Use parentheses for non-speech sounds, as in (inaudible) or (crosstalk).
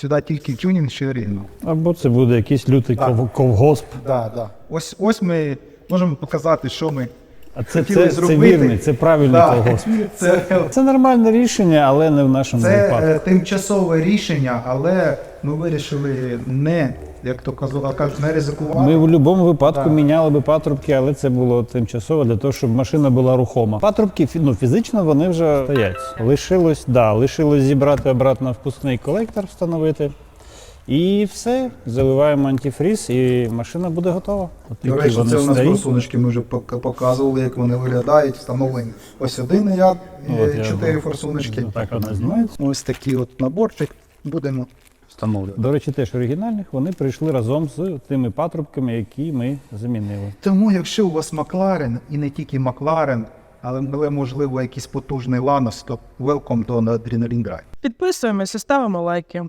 Сюди тільки тюнінг чи рівно. Або це буде якийсь лютий да. ков- ковгосп. Да, да. Ось, ось ми можемо показати, що ми А це, хотіли це, це вірний, це правильний Да. ковгосп. (laughs) Це, Це нормальне рішення, але не в нашому це випадку. Це тимчасове рішення, але ми вирішили не, як то казала, кажуть, не ризикувати. Ми в будь-якому випадку Да. міняли би патрубки, але це було тимчасово для того, щоб машина була рухома. Патрубки фі- ну, фізично вони вже стоять. Лишилось, да, лишилось зібрати обратно впускний колектор, встановити. І все, заливаємо антифріз, і машина буде готова. От До речі, вони це у нас стоять. форсуночки, ми вже пок- показували, як вони виглядають, встановлені. Ось один ряд, е, От я чотири форсуночки. Так вона знімається. Ось такий от наборчик будемо встановлювати. До речі, теж оригінальних вони прийшли разом з тими патрубками, які ми замінили. Тому, якщо у вас Макларен, і не тільки Макларен, але, але можливо якийсь потужний Ланос, то welcome to Adrenaline Drive. Підписуємося, ставимо лайки.